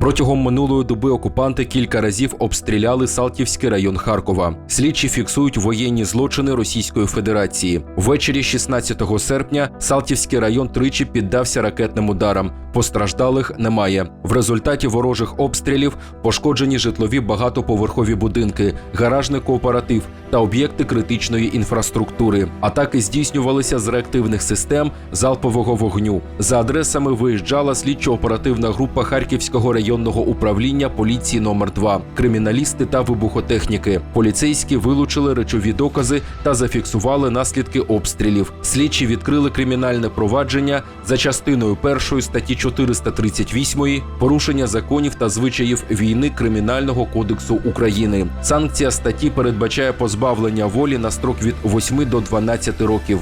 Протягом минулої доби окупанти кілька разів обстріляли Салтівський район Харкова. Слідчі фіксують воєнні злочини Російської Федерації. Ввечері 16 серпня Салтівський район тричі піддався ракетним ударам. Постраждалих немає. В результаті ворожих обстрілів пошкоджені житлові багатоповерхові будинки, гаражний кооператив та об'єкти критичної інфраструктури. Атаки здійснювалися з реактивних систем залпового вогню. За адресами виїжджала слідчо-оперативна група Харківського районного управління поліції номер 2 криміналісти та вибухотехніки. Поліцейські вилучили речові докази та зафіксували наслідки обстрілів. Слідчі відкрили кримінальне провадження за частиною першої статті 438 порушення законів та звичаїв війни Кримінального кодексу України. Санкція статті передбачає позбавлення волі на строк від 8 до 12 років.